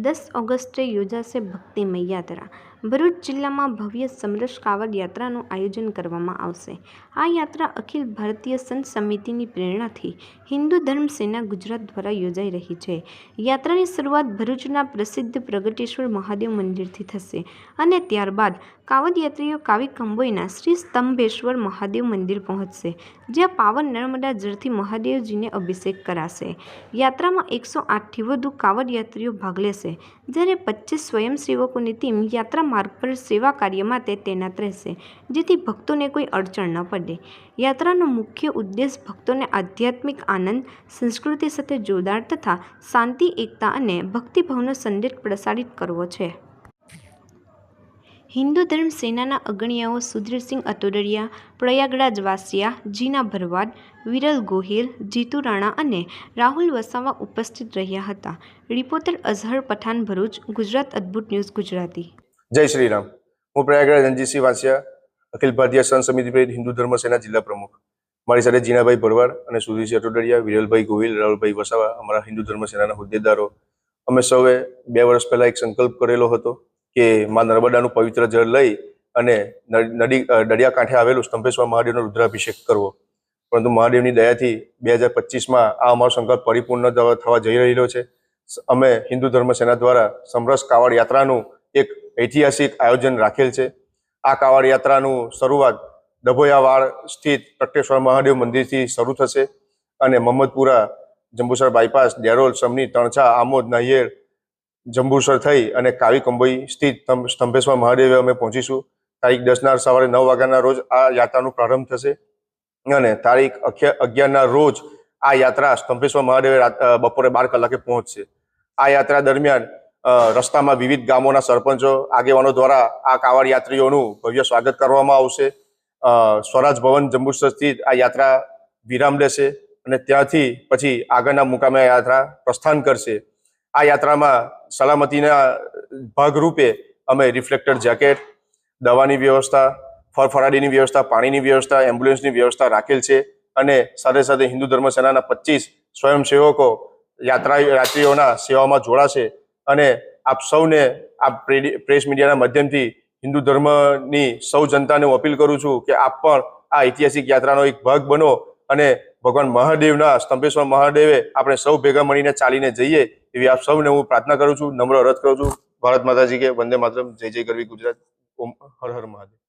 દસ ઓગસ્ટે યોજાશે ભક્તિમય યાત્રા ભરૂચ જિલ્લામાં ભવ્ય સમરસ કાવડ યાત્રાનું આયોજન કરવામાં આવશે. આ યાત્રા અખિલ ભારતીય સંત સમિતિની પ્રેરણાથી હિન્દુ ધર્મ સેના ગુજરાત દ્વારા યોજાઈ રહી છે. યાત્રાની શરૂઆત ભરૂચના પ્રસિદ્ધ પ્રગટેશ્વર મહાદેવ મંદિરથી થશે અને ત્યારબાદ કાવડ યાત્રીઓ કાવી કંબોઈના શ્રી સ્તંભેશ્વર મહાદેવ મંદિર પહોંચશે, જ્યાં પાવન નર્મદા જળથી મહાદેવજીને અભિષેક કરાશે. યાત્રામાં એકસો આઠથી વધુ કાવડ યાત્રીઓ ભાગ લેશે. જ્યારે પચીસ સ્વયંસેવકોની ટીમ યાત્રા માર્ગ પર સેવા કાર્ય માટે તૈનાત રહેશે, જેથી ભક્તોને કોઈ અડચણ ન પડે. યાત્રાનો મુખ્ય ઉદ્દેશ ભક્તોને આધ્યાત્મિક આનંદ, સંસ્કૃતિ સાથે જોડાણ તથા શાંતિ, એકતા અને ભક્તિભાવનો સંદેશ પ્રસારિત કરવો છે. હિન્દુ ધર્મ સેનાના અગણિયાઓ સુધીરસિંહ અતોડરિયા પ્રયાગરાજ વાસિયા જીના ભરવાડ, વિરલ ગોહિલ, જીતુ રાણા અને રાહુલ વસાવા ઉપસ્થિત રહ્યા હતા. Reporter Azhar Pathan Bharuch, Gujarat Adbhut news Gujarati. જય શ્રી રામ હું પ્રયાગરાજ રણજીતસિંહ વાંસિયા, અખિલ ભારતીય સંત સમિતિ પ્રેરિત હિન્દુ ધર્મ સેના જિલ્લા પ્રમુખ. મારી સાથે જીનાભાઈ ભરવાડ અને સુધીરસિંહ અટોડરિયા, વિરલભાઈ ગોહિલ, રાહુલભાઈ વસાવા, અમારા હિન્દુ ધર્મ સેનાના હોદ્દેદારો. અમે સૌએ બે વર્ષ પહેલા એક સંકલ્પ કરેલો હતો કે મા નર્મદાનું પવિત્ર જળ લઈ અને નદી દરિયા દરિયાકાંઠે આવેલું સ્તંભેશ્વર મહાદેવનો રુદ્રાભિષેક કરવો. પરંતુ મહાદેવની દયાથી બે હજાર પચીસમાં આ અમારો સંકલ્પ પરિપૂર્ણ થવા જઈ રહેલો છે. અમે હિન્દુ ધર્મ સેના દ્વારા સમરસ કાવડ યાત્રાનું એક ઐતિહાસિક આયોજન રાખેલ છે. આ કાવડ યાત્રાનું શરૂઆત ડભોયાવાડ સ્થિત તટેશ્વર મહાદેવ મંદિરથી શરૂ થશે અને મહમ્મદપુરા જંબુસર બાયપાસ, ડેરોલ સમની તણછા, આમોદ, નાહિયેર, જંબુસર થઈ અને કાવી કંબોઈ સ્થિત સ્તંભેશ્વર મહાદેવે અમે પહોંચીશું. તારીખ દસના સવારે નવ વાગ્યાના રોજ આ યાત્રાનો પ્રારંભ થશે અને તારીખ અગિયારના રોજ આ યાત્રા સ્તંભેશ્વર મહાદેવે બપોરે બાર કલાકે પહોંચશે. આ યાત્રા દરમિયાન રસ્તામાં વિવિધ ગામોના સરપંચો, આગેવાનો દ્વારા આ કાવડ યાત્રીઓનું ભવ્ય સ્વાગત કરવામાં આવશે. સ્વરાજ ભવન જંબુસર આ યાત્રા વિરામ લેશે અને ત્યાંથી પછી આગળના મુકામે યાત્રા પ્રસ્થાન કરશે. આ યાત્રામાં સલામતીના ભાગરૂપે અમે રિફ્લેક્ટર જેકેટ, દવાની વ્યવસ્થા ફરફરાડીની વ્યવસ્થા, પાણીની વ્યવસ્થા, એમ્બ્યુલન્સની વ્યવસ્થા રાખેલ છે અને સાથે સાથે હિન્દુ ધર્મ સેનાના પચીસ સ્વયંસેવકો યાત્રા યાત્રીઓના સેવામાં જોડાશે. અને આપ સૌને આ પ્રેસ મીડિયાના માધ્યમથી હિન્દુ ધર્મની સૌ જનતાને હું અપીલ કરું છું કે આપ પણ આ ઐતિહાસિક યાત્રાનો એક ભાગ બનો અને ભગવાન મહાદેવના સ્તંભેશ્વર મહાદેવે આપણે સૌ ભેગા મળીને ચાલીને જઈએ એવી આપ સૌને હું પ્રાર્થના કરું છું, નમ્ર રથ કરું છું. ભારત માતાજી કે વંદે માતરમ, જય જય કરવી ગુજરાત. ઓમ, હર હર મહાદેવ.